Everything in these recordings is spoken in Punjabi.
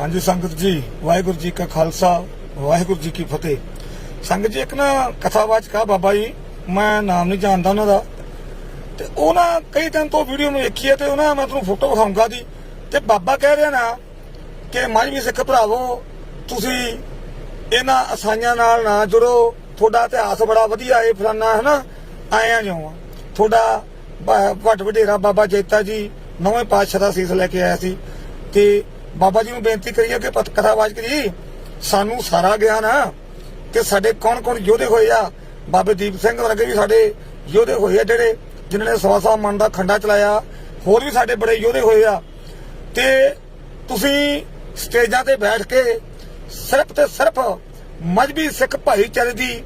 ਹਾਂਜੀ, ਸੰਗਤ ਜੀ, ਵਾਹਿਗੁਰੂ ਜੀ ਕਾ ਖਾਲਸਾ, ਵਾਹਿਗੁਰੂ ਜੀ ਕੀ ਫਤਿਹ। ਸੰਗਤ ਜੀ, ਇੱਕ ਨਾ ਕਥਾਵਾਚਕ ਆ ਬਾਬਾ ਜੀ, ਮੈਂ ਨਾਮ ਨਹੀਂ ਜਾਣਦਾ ਉਹਨਾਂ ਦਾ। ਤੇ ਉਹ ਨਾ ਕਈ ਦਿਨ ਤੋਂ ਵੀਡੀਓ ਨੂੰ ਵੇਖੀ ਹੈ ਤੇ ਉਹਨਾਂ ਮੈਂ ਤੁਹਾਨੂੰ ਫੋਟੋ ਵਿਖਾਉਂਗਾ ਦੀ ਤੇ ਬਾਬਾ ਕਹਿ ਰਿਹਾ ਨਾ ਕਿ ਮਾਝਵੀ ਸਿੱਖ ਭਰਾਵੋ, ਤੁਸੀਂ ਇਹਨਾਂ ਅਸਾਈਆਂ ਨਾਲ ਨਾ ਜੁੜੋ ਤੁਹਾਡਾ ਇਤਿਹਾਸ ਬੜਾ ਵਧੀਆ ਏ ਫਲਾਨਾ ਹੈ ਨਾ ਆਇਆ ਜਿਉਂ ਤੁਹਾਡਾ ਬ- ਵਡੇਰਾ ਬਾਬਾ ਜੇਤਾ ਜੀ ਨਵੇਂ ਪਾਤਸ਼ਾਹ ਦਾ ਸੀਸ ਲੈ ਕੇ ਆਇਆ ਸੀ। ਤੇ ਬਾਬਾ ਜੀ ਨੂੰ ਬੇਨਤੀ ਕਰੀਏ ਕਿ ਪਤ, ਕਥਾਵਾਚਕ ਜੀ, ਸਾਨੂੰ ਸਾਰਾ ਗਿਆਨ ਆ। ਕਿ ਸਾਡੇ ਕੌਣ ਕੌਣ ਯੋਧੇ ਹੋਏ ਆ? ਬਾਬੇ ਦੀਪ ਸਿੰਘ ਵਰਗੇ ਵੀ ਸਾਡੇ ਯੋਧੇ ਹੋਏ ਆ ਜਿਹੜੇ, ਜਿਨ੍ਹਾਂ ਨੇ ਸਵਾ ਸਵਾ ਮਨ ਦਾ ਖੰਡਾ ਚਲਾਇਆ। ਹੋਰ ਵੀ ਸਾਡੇ ਬੜੇ ਯੋਧੇ ਹੋਏ ਆ। ਤੇ ਤੁਸੀਂ ਸਟੇਜਾਂ ਤੇ ਬੈਠ ਕੇ ਸਿਰਫ ਤੇ ਸਿਰਫ ਮਜਬੀ ਸਿੱਖ ਭਾਈਚਾਰੇ ਦੀ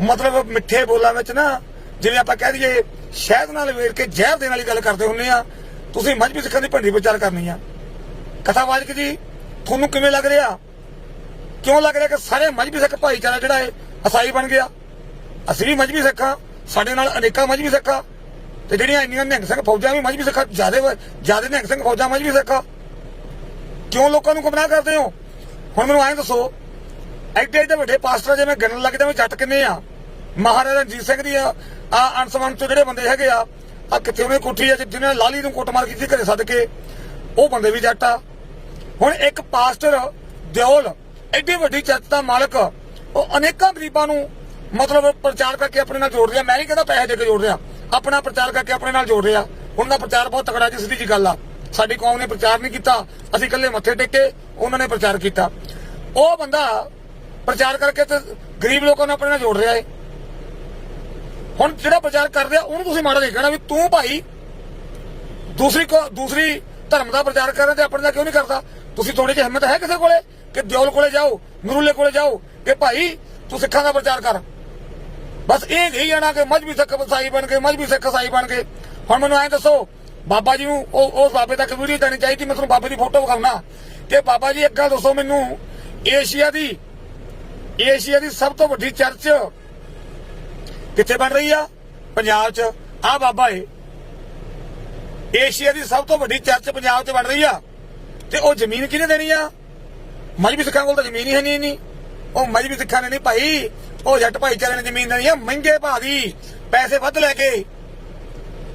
ਮਤਲਬ ਮਿੱਠੇ ਬੋਲਾਂ ਵਿੱਚ ਨਾ, ਜਿਵੇਂ ਆਪਾਂ ਕਹਿ ਦਈਏ, ਸ਼ਹਿਦ ਨਾਲ ਵੇੜ ਕੇ ਜ਼ਹਿਰ ਦੇਣ ਵਾਲੀ ਗੱਲ ਕਰਦੇ ਹੁੰਨੇ ਆ, ਤੁਸੀਂ ਮਜਬੀ ਸਿੱਖਾਂ ਦੀ ਭੰਡੀ ਵਿਚਾਰ ਕਰਨੀ ਆ। ਕਥਾਵਾਚਕ ਜੀ, ਤੁਹਾਨੂੰ ਕਿਵੇਂ ਲੱਗ ਰਿਹਾ? ਕਿਉਂ ਲੱਗ ਰਿਹਾ ਕਿ ਸਾਰੇ ਮਜਬੀ ਸਿੱਖ ਭਾਈਚਾਰਾ ਜਿਹੜਾ ਹੈ ਅਸਾਈ ਬਣ ਗਿਆ? ਅਸੀਂ ਵੀ ਮਜਬੀ ਸਿੱਖਾਂ ਸਾਡੇ ਨਾਲ ਅਨੇਕਾਂ ਮਜਬੀ ਸਿੱਖਾਂ ਤੇ ਜਿਹੜੀਆਂ ਇੰਨੀਆਂ ਨਿਹੰਗ ਸਿੰਘ ਫੌਜਾਂ ਵੀ ਮਜਬੀ ਸਿੱਖਾਂ ਜ਼ਿਆਦਾ ਜ਼ਿਆਦਾ ਨਿਹੰਗ ਸਿੰਘ ਫੌਜਾਂ ਮਜਬੀ ਸਿੱਖਾਂ ਕਿਉਂ ਲੋਕਾਂ ਨੂੰ ਗੁੰਮਰਾਹ ਕਰਦੇ ਹੋ? ਹੁਣ ਮੈਨੂੰ ਐਂ ਦੱਸੋ ਐਡੇ ਐਡੇ ਵੱਡੇ ਪਾਸਟਰ ਜਿਵੇਂ ਗਿਣਨ ਲੱਗ ਜਾਵੇਂ ਜੱਟ ਕਿੰਨੇ ਆ? ਮਹਾਰਾਜਾ ਰਣਜੀਤ ਸਿੰਘ ਦੀ ਆ ਆ ਤੋਂ ਜਿਹੜੇ ਬੰਦੇ ਹੈਗੇ ਆ ਆ ਕਿੱਥੇ ਉਹਨੇ ਕੋਠੀ ਆ, ਜਿਹਨੇ ਲਾਲੀ ਨੂੰ ਕੁੱਟਮਾਰ ਕੀਤੀ ਘਰੇ ਸੱਦ ਕੇ, ਉਹ ਬੰਦੇ ਵੀ ਜੱਟ ਆ। ਹੁਣ ਇੱਕ ਪਾਸਟਰ, ਦਿਓਲ, ਐਡੀ ਵੱਡੀ ਚਰਚ ਦਾ ਮਾਲਕ, ਉਹ ਅਨੇਕਾਂ ਗਰੀਬਾਂ ਨੂੰ ਮਤਲਬ ਪ੍ਰਚਾਰ ਕਰਕੇ ਆਪਣੇ ਨਾਲ ਜੋੜ ਰਿਹਾ। ਮੈਂ ਨਹੀਂ ਕਹਿੰਦਾ ਪੈਸੇ ਦੇ ਕੇ ਜੋੜ ਰਿਹਾ, ਆਪਣਾ ਪ੍ਰਚਾਰ ਕਰਕੇ ਆਪਣੇ ਨਾਲ ਜੋੜ ਰਿਹਾ। ਉਹਨਾਂ ਦਾ ਪ੍ਰਚਾਰ ਬਹੁਤ ਤਕੜਾ ਜੀ, ਸਿੱਧੀ ਜੀ ਗੱਲ ਆ। ਸਾਡੀ ਕੌਮ ਨੇ ਪ੍ਰਚਾਰ ਨਹੀਂ ਕੀਤਾ, ਅਸੀਂ ਇਕੱਲੇ ਮੱਥੇ ਟੇਕੇ, ਉਹਨਾਂ ਨੇ ਪ੍ਰਚਾਰ ਕੀਤਾ। ਉਹ ਬੰਦਾ ਪ੍ਰਚਾਰ ਕਰਕੇ ਤੇ ਗਰੀਬ ਲੋਕਾਂ ਨੂੰ ਆਪਣੇ ਨਾਲ ਜੋੜ ਰਿਹਾ ਏ। ਹੁਣ ਜਿਹੜਾ ਪ੍ਰਚਾਰ ਕਰ ਰਿਹਾ, ਉਹਨੂੰ ਤੁਸੀਂ ਮਾੜਾ ਨਹੀਂ ਕਹਿਣਾ ਵੀ ਤੂੰ ਭਾਈ ਦੂਸਰੀ ਕੋ ਦੂਸਰੀ ਧਰਮ ਦਾ ਪ੍ਰਚਾਰ ਕਰਨ ਤੇ ਆਪਣੇ ਦਾ ਕਿਉਂ ਨਹੀਂ ਕਰਦਾ? ਤੁਸੀਂ ਥੋੜੀ ਜਿਹੀ ਹਿੰਮਤ ਹੈ ਕਿਸੇ ਕੋਲੇ? ਕਿ ਦਿਓਲ ਕੋਲੇ ਜਾਓ, ਨਰੂਲੇ ਕੋਲੇ ਜਾਓ, ਕਿ ਭਾਈ ਤੂੰ ਸਿੱਖਾਂ ਦਾ ਪ੍ਰਚਾਰ ਕਰ। ਬਸ ਇਹ ਨਹੀਂ ਜਾਣਾ ਕਿ ਮਜਬੀ ਸਿੱਖ ਵਸਾਈ ਬਣ ਕੇ ਮਜਬੀ ਸਿੱਖ ਸਾਈ ਬਣ ਕੇ ਹੁਣ ਮੈਨੂੰ ਐਂ ਦੱਸੋ, ਬਾਬਾ ਜੀ ਨੂੰ ਉਹ ਉਸ ਬਾਬੇ ਤੱਕ ਵੀਡੀਓ ਦੇਣੀ ਚਾਹੀਦੀ, ਮੈਂ ਤੁਹਾਨੂੰ ਬਾਬੇ ਦੀ ਫੋਟੋ ਵਿਖਾਉਣਾ। ਕਿ ਬਾਬਾ ਜੀ, ਇੱਕ ਗੱਲ ਦੱਸੋ ਮੈਨੂੰ, ਏਸ਼ੀਆ ਦੀ ਏਸ਼ੀਆ ਦੀ ਸਭ ਤੋਂ ਵੱਡੀ ਚਰਚ ਕਿੱਥੇ ਬਣ ਰਹੀ ਆ? ਪੰਜਾਬ 'ਚ। ਆ ਬਾਬਾ ਏ ਏਸ਼ੀਆ ਦੀ ਸਭ ਤੋਂ ਵੱਡੀ ਚਰਚ ਪੰਜਾਬ 'ਚ ਬਣ ਰਹੀ ਆ। ਤੇ ਉਹ ਜ਼ਮੀਨ ਕਿਹਨੇ ਦੇਣੀ ਆ? ਮਜਬੀ ਸਿੱਖਾਂ ਕੋਲ ਤਾਂ ਜ਼ਮੀਨ ਹੀ ਨਹੀਂ ਨਹੀਂ। ਉਹ ਮਜਬੀ ਸਿੱਖਾਂ ਨੇ ਨਹੀਂ ਭਾਈ। ਉਹ ਜੱਟ ਭਾਈਚਾਰੇ ਨੇ ਜ਼ਮੀਨ ਦੇਣੀ ਆ। ਮਹਿੰਗੇ ਭਾਅ ਦੀ। ਪੈਸੇ ਵੱਧ ਲੈ ਕੇ।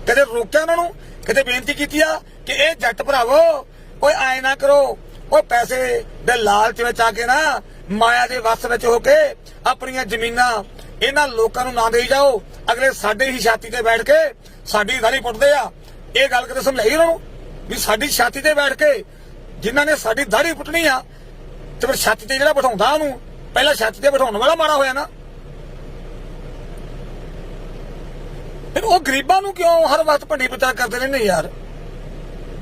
ਕਦੇ ਰੋਕਿਆ ਉਹਨਾਂ ਨੂੰ? ਕਦੇ ਬੇਨਤੀ ਕੀਤੀ ਆ ਕਿ ਇਹ ਜੱਟ ਭਰਾਵੋ ਓਏ ਐ ਨਾ ਕਰੋ। ਓਏ ਪੈਸੇ ਦੇ ਲਾਲਚ ਵਿੱਚ ਆ ਕੇ ਨਾ ਮਾਇਆ ਦੇ ਵਸ ਵਿੱਚ ਹੋ ਕੇ ਆਪਣੀਆਂ ਜ਼ਮੀਨਾਂ ਇਹਨਾਂ ਲੋਕਾਂ ਨੂੰ ਨਾ ਦੇਈ ਜਾਓ। ਅਗਲੇ ਸਾਡੇ ਹੀ ਛਾਤੀ ਤੇ ਬੈਠ ਕੇ ਸਾਡੀ ਦਾੜੀ ਪੁੱਟਦੇ ਆ। ਇਹ ਗੱਲ ਕਦੇ ਸਮਝਾਈ ਉਹਨਾਂ ਨੂੰ? ਵੀ ਸਾਡੀ ਛਾਤੀ ਤੇ ਬੈਠ ਕੇ ਜਿਨ੍ਹਾਂ ਨੇ ਸਾਡੀ ਦਾੜੀ ਪੁੱਟਣੀ ਆ, ਤੇ ਫਿਰ ਛਾਤੀ ਤੇ ਜਿਹੜਾ ਬਿਠਾਉਂਦਾ ਉਹਨੂੰ, ਪਹਿਲਾਂ ਛਾਤੀ ਤੇ ਬਿਠਾਉਣ ਵਾਲਾ ਮਾਰਾ ਹੋਇਆ ਨਾ। ਫਿਰ ਉਹ ਗਰੀਬਾਂ ਨੂੰ ਕਿਉਂ ਹਰ ਵਕਤ ਭੰਡੀ ਪ੍ਰਚਾਰ ਕਰਦੇ ਰਹਿੰਦੇ ਯਾਰ?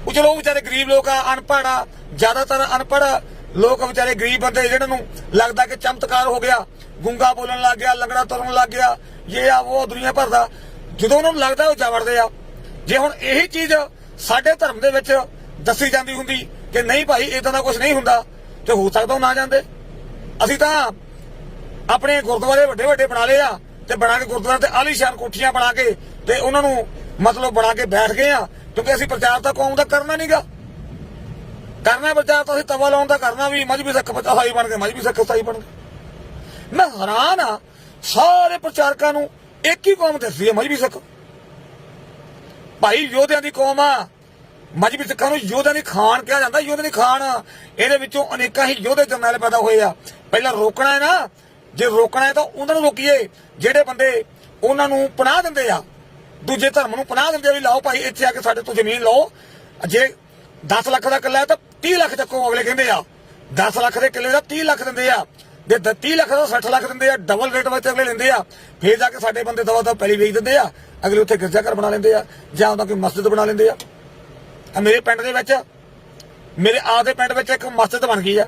ਉਹ ਚਲੋ ਵਿਚਾਰੇ ਗਰੀਬ ਲੋਕ ਆ, ਅਨਪੜ੍ਹ ਆ, ਜ਼ਿਆਦਾਤਰ ਅਨਪੜ੍ਹ ਲੋਕ ਵਿਚਾਰੇ ਗਰੀਬ ਬੰਦੇ ਜਿਹਨਾਂ ਨੂੰ ਲੱਗਦਾ ਕਿ ਚਮਤਕਾਰ ਹੋ ਗਿਆ, ਗੁੰਗਾ ਬੋਲਣ ਲੱਗ ਗਿਆ, ਲੰਗੜਾ ਤੁਰਨ ਲੱਗ ਗਿਆ, ਇਹ ਆ, ਉਹ ਦੁਨੀਆ ਭਰ ਦਾ। ਜਦੋਂ ਉਹਨਾਂ ਨੂੰ ਲੱਗਦਾ ਉਹ ਜਾ ਆ, ਜੇ ਹੁਣ ਇਹੀ ਚੀਜ਼ ਸਾਡੇ ਧਰਮ ਦੇ ਵਿੱਚ ਦੱਸੀ ਜਾਂਦੀ ਹੁੰਦੀ ਕਿ ਨਹੀਂ ਭਾਈ ਇਦਾਂ ਦਾ ਕੁਝ ਨਹੀਂ ਹੁੰਦਾ, ਤੇ ਹੋ ਸਕਦਾ ਉਹ ਨਾ ਜਾਂਦੇ। ਅਸੀਂ ਤਾਂ ਆਪਣੇ ਗੁਰਦੁਆਰੇ ਵੱਡੇ ਵੱਡੇ ਬਣਾ ਲਏ ਆ, ਤੇ ਬਣਾ ਕੇ ਗੁਰਦੁਆਰੇ ਤੇ ਆਲੀਸ਼ਾਨ ਕੋਠੀਆਂ ਬਣਾ ਕੇ ਤੇ ਉਹਨਾਂ ਨੂੰ ਮਤਲਬ ਬਣਾ ਕੇ ਬੈਠ ਗਏ ਆ, ਕਿਉਂਕਿ ਅਸੀਂ ਪ੍ਰਚਾਰ ਤਾਂ ਕੌਮ ਦਾ ਕਰਨਾ ਨਹੀਂਗਾ ਕਰਨਾ ਬੱਚਾ ਤਾਂ ਅਸੀਂ ਤਵਾ ਲਾਉਣ ਦਾ ਕਰਨਾ ਵੀ ਮਜਬੀ ਸਿੱਖ ਸਹਾਈ ਬਣ ਕੇ ਮਜਬੀ ਸਿੱਖ ਸਹਾਈ ਬਣ ਗਏ ਮੈਂ ਹੈਰਾਨ ਆ, ਸਾਰੇ ਪ੍ਰਚਾਰਕਾਂ ਨੂੰ ਇੱਕ ਹੀ ਕੌਮ ਦੱਸਦੀ ਹੈ ਮਜਬੀ ਸਿੱਖ। ਭਾਈ ਯੋਧਿਆਂ ਦੀ ਕੌਮ ਆ ਮਜਬੀ ਸਿੱਖਾਂ ਨੂੰ ਯੋਧਿਆਂ ਦੀ ਖਾਨ ਕਿਹਾ ਜਾਂਦਾ, ਯੋਧਿਆਂ ਦੀ ਖਾਨ ਇਹਦੇ ਵਿੱਚੋਂ ਅਨੇਕਾਂ ਹੀ ਯੋਧੇ ਜਰਨੈਲ ਪੈਦਾ ਹੋਏ ਆ। ਪਹਿਲਾਂ ਰੋਕਣਾ ਹੈ ਨਾ, ਜੇ ਰੋਕਣਾ ਹੈ ਤਾਂ ਉਹਨਾਂ ਨੂੰ ਰੋਕੀਏ। ਜਿਹੜੇ ਬੰਦੇ ਉਹਨਾਂ ਨੂੰ ਪਨਾਹ ਦਿੰਦੇ ਆ, ਦੂਜੇ ਧਰਮ ਨੂੰ ਪਨਾਹ ਦਿੰਦੇ ਆ ਵੀ ਲਾਓ ਭਾਈ, ਇੱਥੇ ਆ ਕੇ ਸਾਡੇ ਤੋਂ ਜ਼ਮੀਨ ਲਓ। ਜੇ 10 ਲੱਖ ਦਾ ਕਿੱਲਾ ਹੈ ਤਾਂ 30 ਲੱਖ ਚੱਕੋ ਅਗਲੇ ਕਹਿੰਦੇ ਆ। 10 ਲੱਖ ਦੇ ਕਿੱਲੇ ਦਾ 30 ਲੱਖ ਦਿੰਦੇ ਆ। ਜੇ 30 ਲੱਖ ਦਾ 60 ਲੱਖ ਦਿੰਦੇ ਆ ਡਬਲ ਰੇਟ ਵਿੱਚ ਅਗਲੇ ਲੈਂਦੇ ਆ। ਫੇਰ ਜਾ ਕੇ ਸਾਡੇ ਬੰਦੇ ਦਵਾ ਦਵਾ ਪਹਿਲੀ ਵੇਚ ਦਿੰਦੇ ਆ। ਅਗਲੇ ਉੱਥੇ ਗਿਰਜਾ ਘਰ ਬਣਾ ਲੈਂਦੇ ਆ, ਜਾਂ ਉਹਦਾ ਕੋਈ ਮਸਜਿਦ ਬਣਾ ਲੈਂਦੇ ਆ। ਆ ਮੇਰੇ ਪਿੰਡ ਦੇ ਵਿੱਚ, ਮੇਰੇ ਆਪਦੇ ਪਿੰਡ ਵਿੱਚ ਇੱਕ ਮਸਜਿਦ ਬਣ ਗਈ ਆ।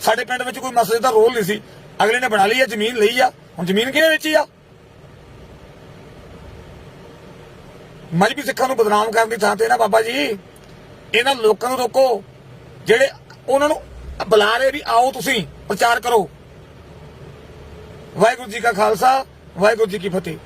ਸਾਡੇ ਪਿੰਡ ਵਿੱਚ ਕੋਈ ਮਸਜਿਦ ਦਾ ਰੋਲ ਨਹੀਂ ਸੀ। ਅਗਲੇ ਨੇ ਬਣਾ ਲਈ ਆ, ਜ਼ਮੀਨ ਲਈ ਆ। ਹੁਣ ਜ਼ਮੀਨ ਕਿਹਨੇ ਵੇਚੀ ਆ? ਮਜਬੀ ਸਿੱਖਾਂ ਨੂੰ ਬਦਨਾਮ ਕਰਨ ਦੀ ਥਾਂ ਤੇ ਨਾ ਬਾਬਾ ਜੀ। ਇਹਨਾਂ ਲੋਕਾਂ ਨੂੰ ਰੋਕੋ। ਜਿਹੜੇ ਉਹਨਾਂ ਨੂੰ ਬੁਲਾ ਰਹੇ ਵੀ ਆਓ ਤੁਸੀਂ, ਪ੍ਰਚਾਰ ਕਰੋ। ਵਾਹਿਗੁਰੂ ਜੀ ਕਾ ਖਾਲਸਾ, ਵਾਹਿਗੁਰੂ ਜੀ ਕੀ ਫਤਿਹ।